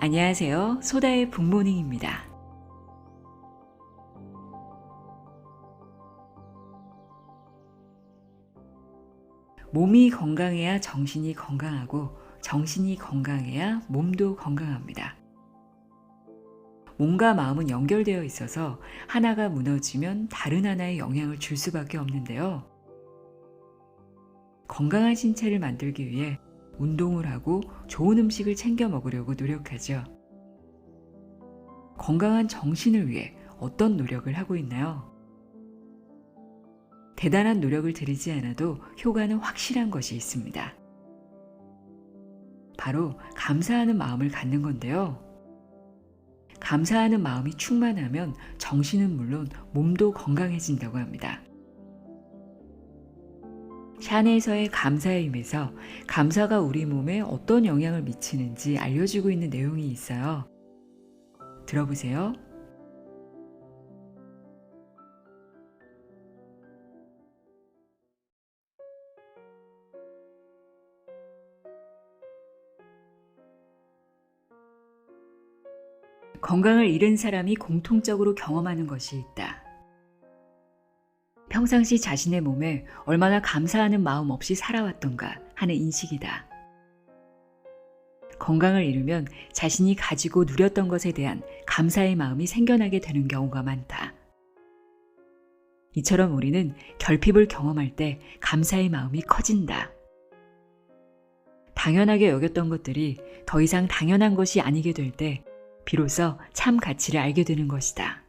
안녕하세요. 소다의 북모닝입니다. 몸이 건강해야 정신이 건강하고 정신이 건강해야 몸도 건강합니다. 몸과 마음은 연결되어 있어서 하나가 무너지면 다른 하나에 영향을 줄 수밖에 없는데요. 건강한 신체를 만들기 위해 운동을 하고 좋은 음식을 챙겨 먹으려고 노력하죠. 건강한 정신을 위해 어떤 노력을 하고 있나요? 대단한 노력을 들이지 않아도 효과는 확실한 것이 있습니다. 바로 감사하는 마음을 갖는 건데요. 감사하는 마음이 충만하면 정신은 물론 몸도 건강해진다고 합니다. 샤네에서의 감사의 힘에서 감사가 우리 몸에 어떤 영향을 미치는지 알려주고 있는 내용이 있어요. 들어보세요. 건강을 잃은 사람이 공통적으로 경험하는 것이 있다. 평상시 자신의 몸에 얼마나 감사하는 마음 없이 살아왔던가 하는 인식이다. 건강을 잃으면 자신이 가지고 누렸던 것에 대한 감사의 마음이 생겨나게 되는 경우가 많다. 이처럼 우리는 결핍을 경험할 때 감사의 마음이 커진다. 당연하게 여겼던 것들이 더 이상 당연한 것이 아니게 될 때 비로소 참 가치를 알게 되는 것이다.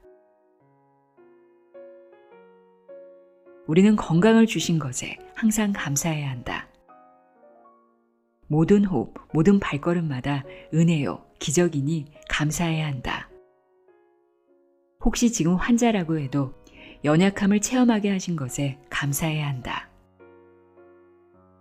우리는 건강을 주신 것에 항상 감사해야 한다. 모든 호흡, 모든 발걸음마다 은혜요, 기적이니 감사해야 한다. 혹시 지금 환자라고 해도 연약함을 체험하게 하신 것에 감사해야 한다.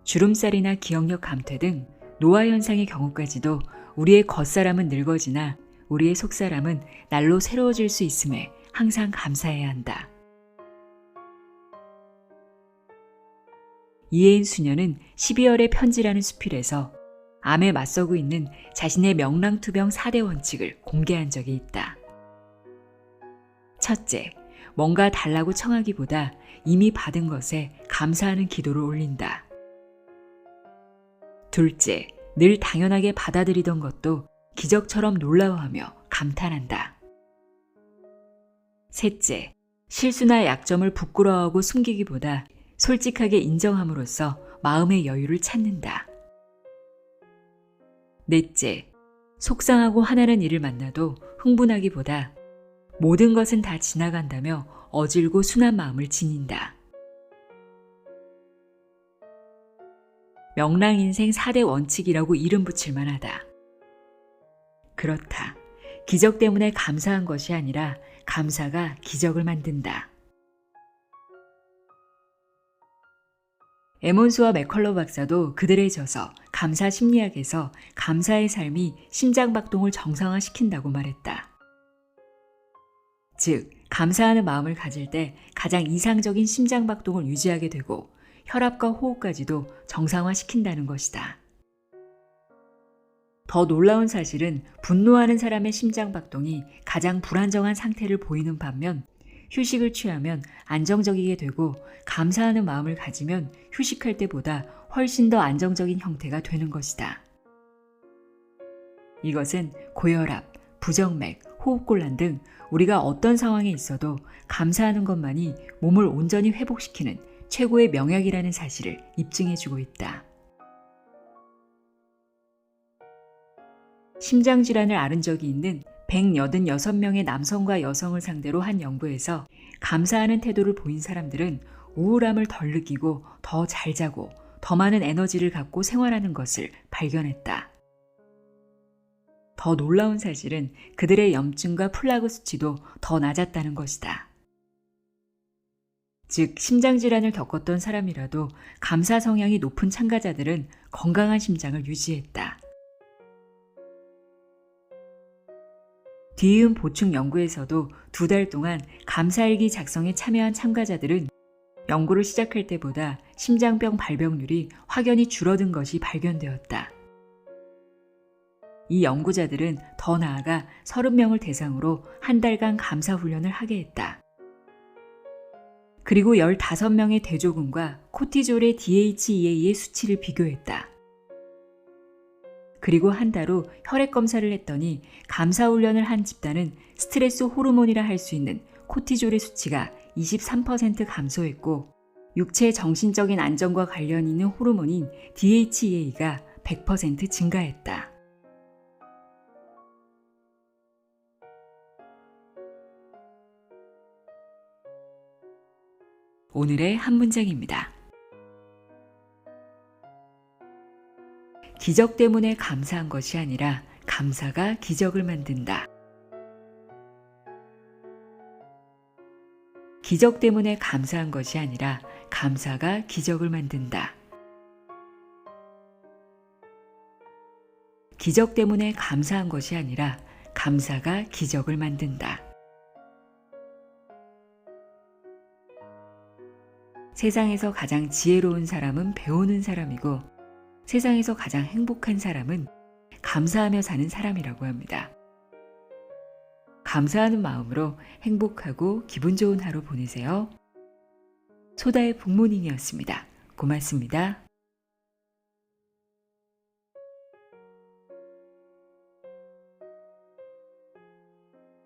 주름살이나 기억력 감퇴 등 노화 현상의 경우까지도 우리의 겉사람은 늙어지나 우리의 속사람은 날로 새로워질 수 있음에 항상 감사해야 한다. 이혜인 수녀는 12월의 편지라는 수필에서 암에 맞서고 있는 자신의 명랑투병 4대 원칙을 공개한 적이 있다. 첫째, 뭔가 달라고 청하기보다 이미 받은 것에 감사하는 기도를 올린다. 둘째, 늘 당연하게 받아들이던 것도 기적처럼 놀라워하며 감탄한다. 셋째, 실수나 약점을 부끄러워하고 숨기기보다 솔직하게 인정함으로써 마음의 여유를 찾는다. 넷째, 속상하고 화나는 일을 만나도 흥분하기보다 모든 것은 다 지나간다며 어질고 순한 마음을 지닌다. 명랑인생 4대 원칙이라고 이름 붙일 만하다. 그렇다. 기적 때문에 감사한 것이 아니라 감사가 기적을 만든다. 에몬스와 맥컬러 박사도 그들의 저서 감사 심리학에서 감사의 삶이 심장박동을 정상화시킨다고 말했다. 즉, 감사하는 마음을 가질 때 가장 이상적인 심장박동을 유지하게 되고 혈압과 호흡까지도 정상화시킨다는 것이다. 더 놀라운 사실은 분노하는 사람의 심장박동이 가장 불안정한 상태를 보이는 반면 휴식을 취하면 안정적이게 되고 감사하는 마음을 가지면 휴식할 때보다 훨씬 더 안정적인 형태가 되는 것이다. 이것은 고혈압, 부정맥, 호흡곤란 등 우리가 어떤 상황에 있어도 감사하는 것만이 몸을 온전히 회복시키는 최고의 명약이라는 사실을 입증해주고 있다. 심장질환을 앓은 적이 있는 186명의 남성과 여성을 상대로 한 연구에서 감사하는 태도를 보인 사람들은 우울함을 덜 느끼고 더 잘 자고 더 많은 에너지를 갖고 생활하는 것을 발견했다. 더 놀라운 사실은 그들의 염증과 플라그 수치도 더 낮았다는 것이다. 즉, 심장질환을 겪었던 사람이라도 감사 성향이 높은 참가자들은 건강한 심장을 유지했다. 뒤이은 보충 연구에서도 두 달 동안 감사일기 작성에 참여한 참가자들은 연구를 시작할 때보다 심장병 발병률이 확연히 줄어든 것이 발견되었다. 이 연구자들은 더 나아가 30명을 대상으로 한 달간 감사 훈련을 하게 했다. 그리고 15명의 대조군과 코티졸의 DHEA의 수치를 비교했다. 그리고 한 달 후 혈액 검사를 했더니 감사 훈련을 한 집단은 스트레스 호르몬이라 할 수 있는 코티졸의 수치가 23% 감소했고 육체 정신적인 안정과 관련 있는 호르몬인 DHEA가 100% 증가했다. 오늘의 한 문장입니다. 기적 때문에 감사한 것이 아니라 감사가 기적을 만든다. 기적 때문에 감사한 것이 아니라 감사가 기적을 만든다. 기적 때문에 감사한 것이 아니라 감사가 기적을 만든다. 세상에서 가장 지혜로운 사람은 배우는 사람이고 세상에서 가장 행복한 사람은 감사하며 사는 사람이라고 합니다. 감사하는 마음으로 행복하고 기분 좋은 하루 보내세요. 소다의 북모닝이었습니다. 고맙습니다.